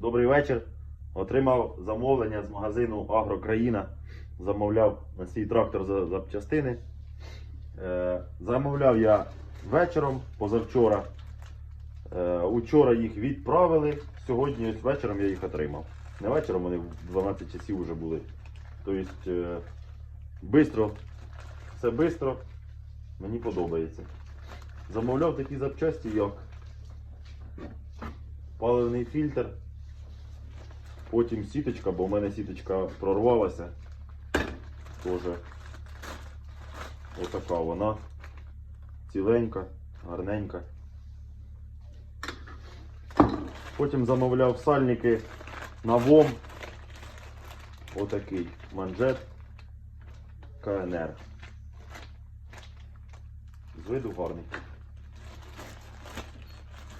Добрий вечір. Отримав замовлення з магазину Агрокраїна. Замовляв на свій трактор за запчастини. Е, замовляв я вечором, позавчора. Е, учора їх відправили. Сьогодні ось вечором я їх отримав. Не вечором вони в 12 часів вже були. Тобто, е, бистро, все швидко. Мені подобається. Замовляв такі запчасті, як паливний фільтр. Потім сіточка, бо в мене сіточка прорвалася. Тоже отака вона. Ціленька, гарненька. Потім замовляв сальники на ВОМ. Отакий манжет КНР. З виду гарний.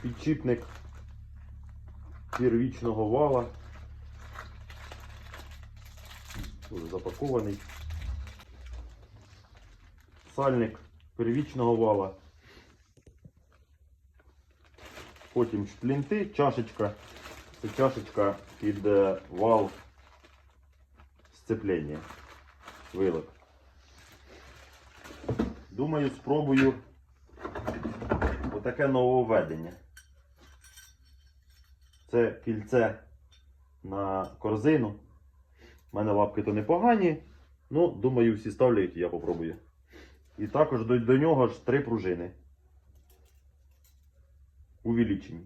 Підчіпник первічного вала. Дуже запакований. Сальник первічного вала. Потім шплінти, чашечка. Це чашечка під е, вал сцеплення. Вилок. Думаю, спробую отаке нововведення. Це кільце на корзину. У мене лапки то непогані. Ну, думаю, всі ставлять, я попробую. І також до, до нього ж три пружини. Увеличені.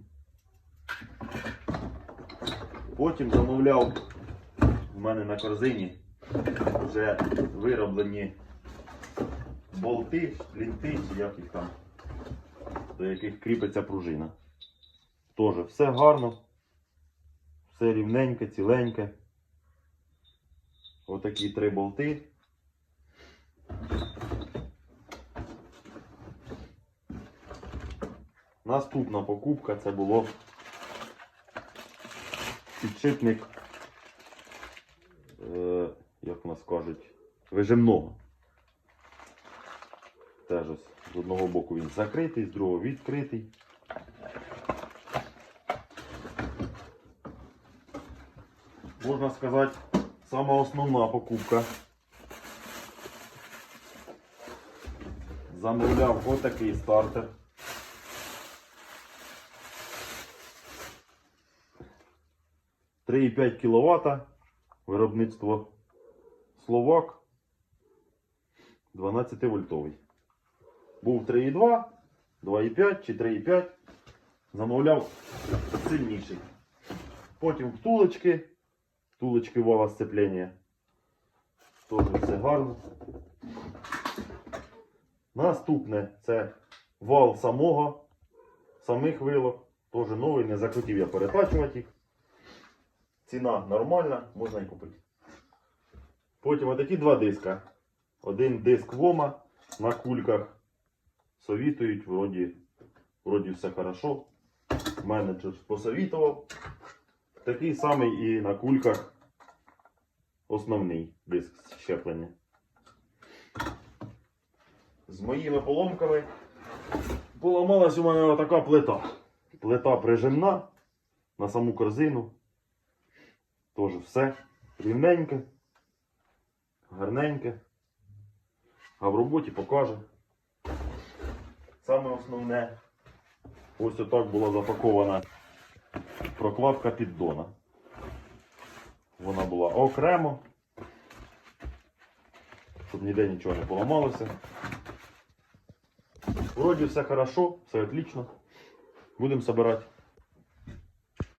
Потім замовляв у мене на корзині вже вироблені болти, лінти, чи як їх там, до яких кріпиться пружина. Тоже все гарно, все рівненьке, ціленьке. Отакі три болти. Наступна покупка це було підшипник, е, як нас кажуть, вижимного. Теж ось з одного боку він закритий, з другого відкритий. Можна сказати, сама основна покупка. Замовляв отакий стартер. Три і 5 кВт. Виробництво Словак. 12 вольтовий. Був 3,2, 2,5 чи 3,5. Замовляв сильніший. Потім втулочки. Втулочки вала сцеплення. Теж все гарно. Наступне це вал самого, самих вилок. Теж новий, не захотів я перетачувати їх. Ціна нормальна, можна і купити. Потім отакі два диска. Один диск ВОМа на кульках. Совітують, вроді, вроді все хорошо. Менеджер посовітував. Такий самий і на кульках основний диск щеплення. З моїми поломками поламалась у мене отака плита. Плита прижимна на саму корзину. Теж все рівненьке, гарненьке. А в роботі покаже. Саме основне, ось отак була запакована прокладка піддона. Вона була окремо, щоб ніде нічого не поламалося. Вроді все хорошо, все отлично. Будемо збирати.